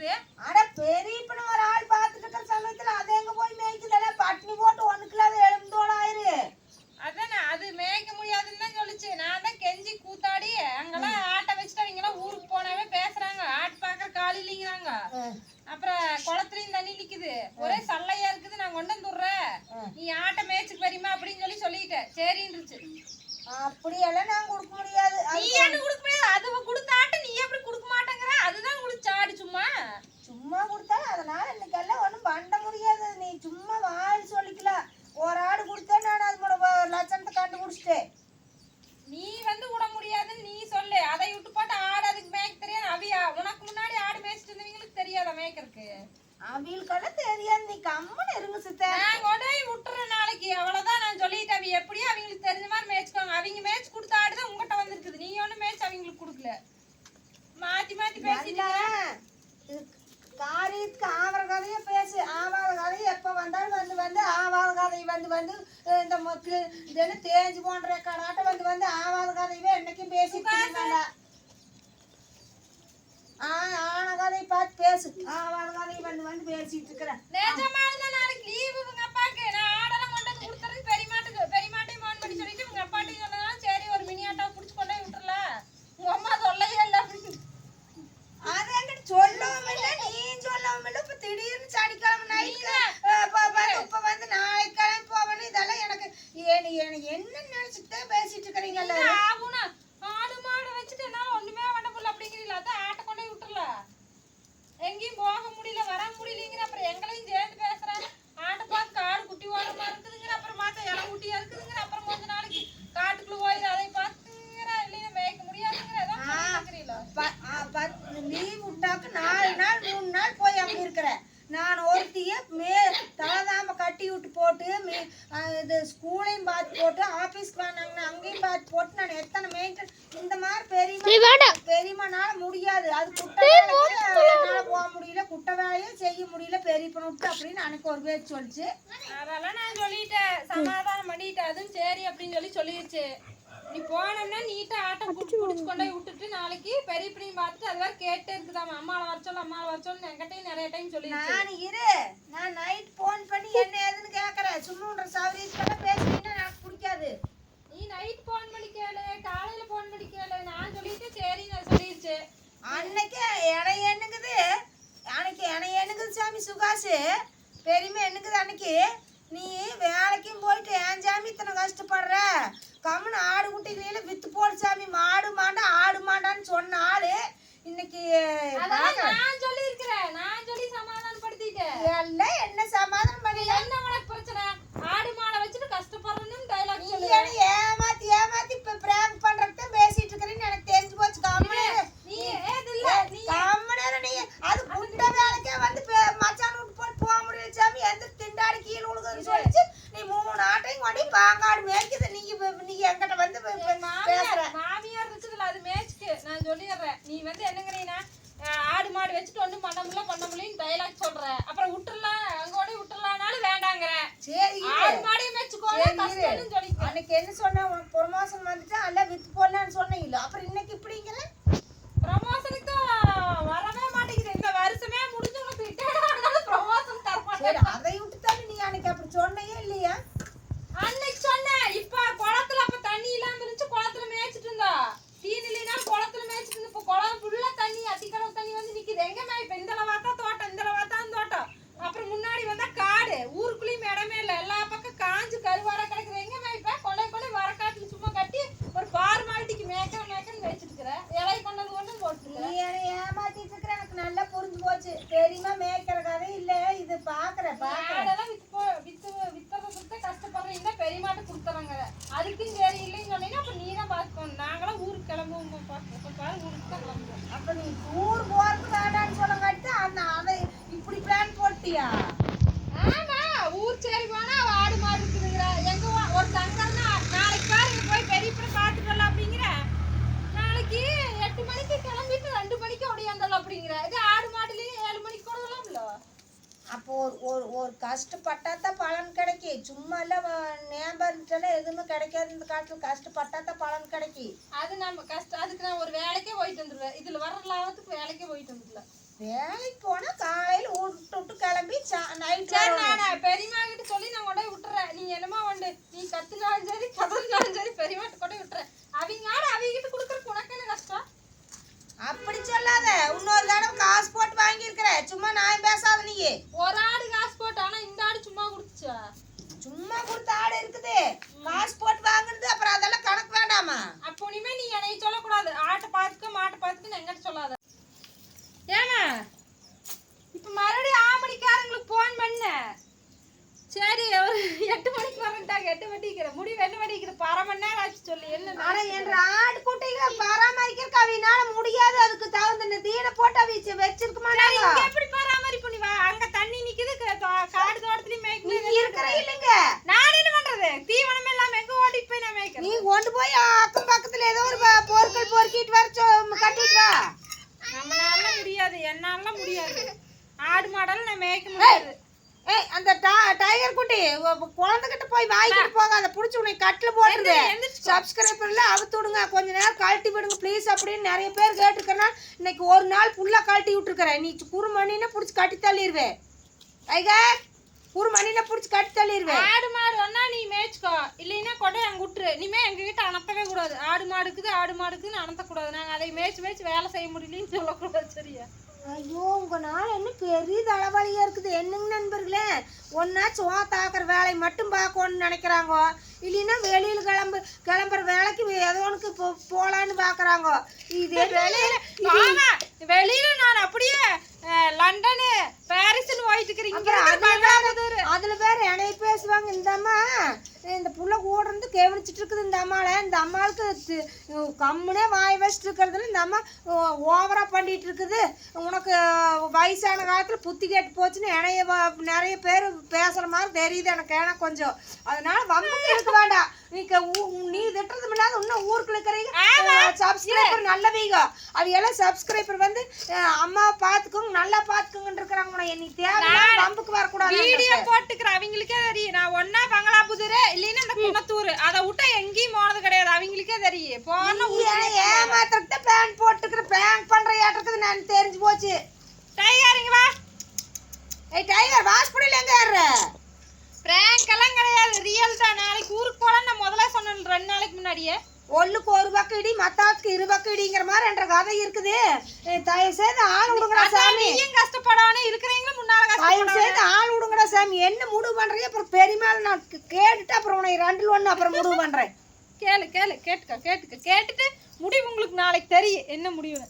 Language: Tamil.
மேய்ச்சி பொழைச்சிட்டு இருக்குது. அட பெரிய இப்ப ஒரு ஆள் பாத்துட்டு இருக்கிற சமயத்துல அது எங்க போய் மேய்க்குதுல பட்னி போட்டு ஒண்ணுக்குள்ள அது எலும்புதோட ஆயிரு. அதானே அது மேய்க்க முடியாதுன்னு தான் சொல்லுச்சு. நான் தான் கெஞ்சி கூத்தாடி அங்கெல்லாம் ஆட்டை வச்சுட்டு அவங்க எல்லாம் ஊருக்கு போனாவே பேசுறாங்க. ஆட்டு பார்க்க கால் இல்லைங்கிறாங்க. அப்புறம் குளத்துலயும் தண்ணி நிக்குது. ஒரே சல்லையா இருக்குது நான் கொண்டு வந்து விடுறேன் நீ ஆட்டை மேய்ச்சிக்கு வரீமா அப்படின்னு சொல்லி சொல்லிட்டேன் சரின்றுச்சு அப்படி எல்லாம் நான் கொடுக்க முடியாது அது நீ என்ன கொடுக்க முடியாது அது கொடுத்த ஆட்டை நீ எப்படி கொடுக்க மாட்டேங்கிற அதுதான் குடிச்ச ஆடு சும்மா சும்மா கொடுத்தா அதனால இன்னைக்கெல்லாம் ஒண்ணும் பண்ண முடியாது நீ சும்மா வாழ் சொல்லிக்கலாம் ஒரு ஆடு கொடுத்தேன் நான் அதோட வ- லட்சணத்தை கண்டுபிடிச்சிட்டேன் நீ வந்து விட முடியாதுன்னு நீ சொல்லு அதை விட்டு போட்டு ஆடு அதுக்கு மேய்க்க தெரியாது அவியா உனக்கு முன்னாடி ஆடு மேய்ச்சிட்டு மேய்க்கிறதுக்கு அவங்களுக்கெல்லாம் தெரியாது நீ கம்மன் இருங்க சித்த. நான் கொண்டு போய் விட்டுறேன் நாளைக்கு அவ்வளவுதான் நான் சொல்லிட்டேன் அவ எப்படியோ அவங்களுக்கு தெரிஞ்ச மாதிரி மேய்ச்சுக்கோங்க. அவங்க மேய்ச்சி கொடுத்த ஆடு தான் உங்ககிட்ட வந்திருக்குது. நீ ஒன்றும் மேய்ச்சி அவங்களுக்கு கொடுக்கல. மாத்தி மாத்தி பேசிட்டு நல்லா இது காரியத்துக்கு ஆவற கதையை பேசு. ஆவாத கதையை எப்போ வந்தாலும் வந்து வந்து ஆவாத கதை வந்து வந்து இந்த மக்கு இது என்ன தேஞ்சு போன்ற கடாட்ட வந்து வந்து ஆவாத கதையவே என்னைக்கும் பேசிட்டு ஆன கதையை பார்த்து பேசு. ஆவாத கதையை வந்து வந்து பேசிட்டு இருக்கிறேன் நிஜமாலுதான் நாளைக்கு லீவு உங்க அப்பாக்கு. நான் ஆடெல்லாம் கொண்டு வந்து கொடுத்துறது பெரியமாட்டுக்கு பெரியமாட்டையும் ஃபோன் பண்ணி சொல்லிட்டு உங்க அப்பாட்டையும் சொன்னதால சரி ஒரு மினி ஆட்டோ புடிச்சு கொண்டு போய் விட்டுறலாம் உங்க அம்மா தொல்லையே இல்லை அது என்கிட்ட சொல்லவும் இல்லை நீ சொல்லவும் இல்லை. இப்போ திடீர்னு சனிக்கிழமை நைட்டு இப்போ வந்து நாளைக்கு கிளம்பி போவேன்னு இதெல்லாம் எனக்கு என்ன நினச்சிட்டு பேசிட்டு இருக்கிறீங்கல்ல இல்ல, ஆகுனா ஆடு மாடு வச்சுட்டு என்னால ஒண்ணுமே பண்ண முடியல அப்படிங்கிறீங்களா அதான் ஆட்டை கொண்டு போய் விட்டுறல எங்கேயும் போக முடியல வர முடியலங்கிற அப்புறம் எங்களையும் சேர்ந்து பேசுறேன் ஆட்டை பார்த்து காடு குட்டி ஓரமா இருக்குதுங்கிற அப்புறம் பார்த்தா இடம் குட்டியா இருக்குதுங்கிற அப்புறம் கொஞ்ச நாளைக்கு காட்டுக்குள்ள போயிரு அதை பார்த்துங்கிற இல்லைன்னா மேய்க்க முடியாதுங்கிற ஏதோ சொல்லிட்டு லீவ் விட்டாக்க நாலு நாள் மூணு நாள் போய் அங்கே இருக்கிறேன் நான் ஒருத்திய மே தலதாம கட்டி விட்டு போட்டு மே ஆ, இது ஸ்கூலையும் பார்த்து போட்டு ஆஃபீஸ்க்கு வந்தாங்கன்னா போட்டு நான் எத்தனை மெயின்டைன் இந்த மாதிரி பெரியமா பெரியம்மானால முடியாது. அது குட்டை வேலைக்கு போக முடியல. குட்டை வேலையும் செய்ய முடியல. பெரியப்பன் விட்டு அப்படின்னு எனக்கு ஒரு பேர் சொல்லிச்சு. அதெல்லாம் நான் சொல்லிட்டேன். சமாதானம் பண்ணிட்டேன். அதுவும் சரி அப்படின்னு சொல்லி சொல்லிடுச்சு நீ போனோம்னா நீட்டா ஆட்டை புடிச்சு புடிச்சு கொண்டு போய் விட்டுட்டு நாளைக்கு பெரிய பார்த்துட்டு அது வேற கேட்டே இருக்குதாமா அம்மாவை வர சொல்லு அம்மாவை வர சொல்லு என்கிட்டயும் நிறைய டைம் நான் இரு. நான் நைட் ஃபோன் பண்ணி என்ன ஏதுன்னு கேட்கறேன் சும்மா சௌரியத்துக்கெல்லாம் பேசுனீங்கன்னா எனக்கு பிடிக்காது நீ நைட் ஃபோன் பண்ணி கேளு காலையில ஃபோன் பண்ணி கேளு. நான் சொல்லிட்டு சரி நான் சொல்லிடுச்சு அன்னைக்கு என என்னங்குது அன்னைக்கு என என்னங்குது சாமி சுகாசு. பெருமை என்னங்குது அன்னைக்கு. நீ வேலைக்கும் போயிட்டு ஏன் சாமி இத்தனை கஷ்டப்படுற? கம்முன்னு ஆடு குட்டிகளெல்லாம் வித்து போடு சாமி. மாடு மாண்டா ஆடு மாண்டான்னு சொன்ன ஆளு இன்னைக்கு நான் சொல்லியிருக்கிறேன். நான் சொல்லி சமாதானப்படுத்திட்டேன். எல்லாம் என்ன சமாதானம் பண்ணி என்ன உனக்கு பிரச்சனை ஆடு மாடை வச்சுட்டு கஷ்டப்படுறேன்னு டைலாக் நீ சொல்லு என்ன ஏமாத்தி ஏமாத்தி இப்ப பிராங்க் பண்றதுக்கு தான் பேசிட்டு இருக்கிறேன்னு எனக்கு தெரிஞ்சு போச்சு கம்முனு நீ ஏது இல்ல நீ கம்முனு நீ அது குட்ட வேலைக்கே வந்து பே- மச்சான் விட்டு போட்டு போக முடியல சாமி எந்த திண்டாடி கீழே விழுகுதுன்னு சொல்லிச்சு நீ மூணு ஆட்டையும் கொண்டு போய் பாங்காடு மேய்க்குது. நீ இப்ப- நீ என்கிட்ட வந்து மாமியார் மாமியார் இருக்குதுல்ல அது மேய்ச்சிக்கு. நான் சொல்லிடுறேன். நீ வந்து என்னங்கிறீனா ஆடு மாடு வச்சுட்டு ஒன்றும் பண்ண முடியல பண்ண முடியலன்னு டைலாக் சொல்ற. அப்புறம் விட்டுறலாம் அங்க ஓடி விட்டுறலாம்னாலும் வேண்டாங்கிறேன். சரி. ஆடு மாடையும் மேய்ச்சிக்கோ சொல்லி அன்னைக்கு என்ன சொன்ன? ப்ரொமோஷன் வந்துட்டு எல்லாம் வித்து போடலான்னு சொன்னேன் இல்ல அப்புறம் இன்னைக்கு இப்படிங்கிற? ப்ரமோஷனுக்கு தான் வரவே மாட்டேங்குது. இந்த வருஷமே முடிஞ்சு உனக்கு ரிட்டையர்ட் ஆனாலும் ப்ரமோஷன் தர மாட்டேன். அதை விட்டு தானே நீ அன்னைக்கு அப்படி சொன்னையே இல்லையா? அன்னைக்கு சொன்னேன் இப்ப குளத்துல அப்ப தண்ணி இல்லாம இருந்துச்சு குளத்துல மேய்ச்சிட்டு இருந்தா. தீன் இல்லைன்னா குளத்துல மேய்ச்சிட்டு இருந்த இப்ப குளம் ஃபுல்லா தண்ணி அத்திக்கடவு தண்ணி வந்து நிக்குது. எங்க மேய்ப்ப இந்த பார்த்தா தோட்டம் இந்த பார்த்தா தோட்டம். அப்புறம் முன்னாடி வந்தா காடு ஊருக்குள்ளேயும் இடமே இல்லை எல்லா பக்கம் காஞ்சு கருவாடா கிடக்குது எங்க மேய்ப்ப கொலை கொலை வரக்காட்டுல சும்மா கட்டி ஒரு பார்மாலிட்டிக்கு மேய்க்கிற மேய்க்கன்னு மேய்ச்சிட்டு இருக்கிற இலை கொண்டது கொண்டு போட்டு நீ என்னை ஏமாத்திட்டு இருக்கிற எனக்கு நல்லா புரிஞ்சு போச்சு தெரியுமா மேய்க்கிற கதை இல்ல இது பாக்குற பாக்குற ஆடெல்லாம் வித்து போ வித்து வித்ததை சுத்த நேம்பர் இருந்துச்சுன்னா எதுவுமே கிடைக்காது. இந்த காலத்துல கஷ்டப்பட்டா தான் பலன் கிடைக்கி. அது நம்ம கஷ்டம் அதுக்கு நான் ஒரு வேலைக்கே போயிட்டு வந்துடுவேன் இதுல வர லாபத்துக்கு வேலைக்கே போயிட்டு வந்துடலாம் வேலைக்கு போனா காலையில விட்டு விட்டு கிளம்பி நைட் சரி நான் பெரியம்மா கிட்ட சொல்லி நான் கொண்டு விட்டுறேன். நீ என்னமா உண்டு நீ கத்துனாலும் சரி கதறினாலும் சரி பெரியம்மாட்ட கொண்டு விட்டுறேன். அவங்க ஆடு அவங்க கிட்ட கொடுக்குறக்கு உனக்கு என்ன கஷ்டம்? அப்படி சொல்லாத. இன்னொரு தடவை காசு போட்டு வாங்கியிருக்கிற. சும்மா நான் பேசாத நீ ஒரு ஆடு காசு போட்டு ஆனா இந்த ஆடு சும்மா கொடுத்துச்சா? சும்மா கொடுத்த ஆடு இருக்குது. காசு போட்டு வாங்குனது அப்புறம் அதெல்லாம் கணக்கு வேண்டாமா? அப்போ இனிமே நீ என்னை சொல்லக்கூடாது. ஆட்டை பார்த்துக்க மாட்டை பார்த்துக்க எங்கிட்ட சொல்லாத. ஏமா இப்ப மறுபடியும் ஆமணிக்காரங்களுக்கு போன் பண்ண. சரி ஒரு எட்டு மணிக்கு வரட்டாங்க எட்டு மணிக்கு முடிவு எட்டு மணிக்கு? அரை மணி நேரம் ஆச்சு சொல்லி. என்ன ஆனா என்ற ஆடு குட்டிகளை பராமரிக்கிறதுக்கு அவினால முடியாது. அதுக்கு தகுந்த தீனை போட்டு அவிச்சு வச்சிருக்க மாட்டாங்க இங்க எப்படி பராமரிப்பு நீ வா அங்க தண்ணி நிக்குது க- தோ- காடு தோட்டத்துலயும் நீ மேய்க்கணும் இருக்கிற இல்லைங்க நான் என்ன பண்றது தீவனம் எல்லாம் எங்க ஓடிட்டு போய் நான் மேய்க்கிறேன் நீ கொண்டு போய் அக்கம் பக்கத்துல ஏதோ ஒரு ப- பொருட்கள் பொறுக்கிட்டு வர சொ- கட்டிட்டு வா நம்மளால முடியாது என்னால முடியாது ஆடு மேய்க்க முடியாது. ஏய் அந்த டைகர் குட்டி குழந்தைகிட்ட போய் வாங்கிட்டு போகாத. புடிச்சு உன்னை கட்டில் போட்டுருது. சப்ஸ்கிரைபர்ல அவுத்து விடுங்க. கொஞ்ச நேரம் கழட்டி விடுங்க ப்ளீஸ் அப்படின்னு நிறைய பேர் கேட்டிருக்கறனால இன்னைக்கு ஒரு நாள் ஃபுல்லா கழட்டி விட்டுருக்கறேன். நீ குறு மணினா புடிச்சு கட்டி தள்ளிடுவேன் டைகர் குறு மணினா புடிச்சு கட்டி தள்ளிடுவேன் ஆடு மாடு ஒன்னா நீ மேய்ச்சிக்கோ. இல்லைன்னா கொண்டே அங்க விட்டுரு. இனிமே எங்க கிட்ட அனத்தவே கூடாது. ஆடு மாடுக்குது ஆடு மாடுக்குன்னு அனத்தக்கூடாது. நாங்க அதை மேய்ச்சி மேய்ச்சி வேலை செய்ய முடியலன்னு சொல்லக்கூடாது சரியா? ஐயோ உங்க நாள் என்ன பெரிய தலைவலியா இருக்குது. என்னங்க நண்பர்களே? ஒன்னா சோத்தாக்குற வேலையை மட்டும் பார்க்கணும்னு நினைக்கிறாங்க. இல்லைன்னா வெளியில கிளம்பு கிளம்புற வேலைக்கு ஏதோ ஒன்றுக்கு போ போலான்னு பார்க்கறாங்க. இது வெளியில வெளியில நான் அப்படியே லண்டனு பாரிஸ்னு போயிட்டு இருந்து அதுல வேற என்னைய பேசுவாங்க. இந்த அம்மா இந்த புள்ள தொடர்ந்து இருந்து கவனிச்சிட்டு இருக்குது இந்த அம்மாவை இந்த அம்மாவுக்கு கம்முனே வாய் வச்சுட்டு இருக்கிறதுல இந்த அம்மா ஓவராக பண்ணிட்டு இருக்குது. உனக்கு வயசான காலத்தில் புத்தி கேட்டு போச்சுன்னு என்னைய நிறைய பேர் பேசுகிற மாதிரி தெரியுது எனக்கு ஏன்னா கொஞ்சம். அதனால வம்புக்கு இருக்க வேண்டாம். நீ க- நீ திட்டுற இன்னும் ஊருக்குள்ள இருக்கிறீங்க சப்ஸ்கிரைபர் நல்லவீங்க. அது எல்லாம் சப்ஸ்கிரைபர் வந்து அஹ், அம்மாவை பார்த்துக்கோங்க நல்லா பார்த்துக்கோங்கன்னு இருக்கிறாங்க நீ தேவை வம்புக்கு வரக்கூடாது வீடியோ போட்டுக்கிற அவங்களுக்கே தெரியும். நான் ஒன்னா பங்களாபுதூர் இல்லைன்னா இந்த குன்னத்தூர் அதை விட்டா எங்கேயும் போனது கிடையாது. அவங்களுக்கே தெரியும். போன தான் பேன் போட்டுக்கிற பேங்க் பண்ற ஏற்றுக்குது நான் தெரிஞ்சு போச்சு. டைகாரிங்க வா. ஏய் டைகர் வாஸ்படியில் எங்க ஏறுற? பிராங்க் எல்லாம் கிடையாது. ரியல் தான். நாளைக்கு ஊருக்கு போலாம். நான் முதல்ல சொன்னேன். ரெண்டு நாளைக்கு முன்னாடியே. ஒல்லுக்கு ஒரு பக்கம் இடி மத்தாத்துக்கு இரு பக்கம் இடிங்கிற மாதிரி என்ற கதை இருக்குது. தயவு செய்து ஆள் விடுங்கடா சாமி. நீயும் கஷ்டப்படாம இருக்கிறீங்களும் முன்னால தயவு செய்து ஆள் விடுங்கடா சாமி. என்ன முடிவு பண்றீங்க? அப்புறம் பெரியமாள் நான் கேட்டுட்டு அப்புறம் உனக்கு ரெண்டுல ஒன்று அப்புறம் முடிவு பண்றேன். கேளு கேளு. கேட்டுக்க கேட்டுக்க. கேட்டுட்டு முடிவு உங்களுக்கு நாளைக்கு தெரியும். என்ன முடிவுன்னு.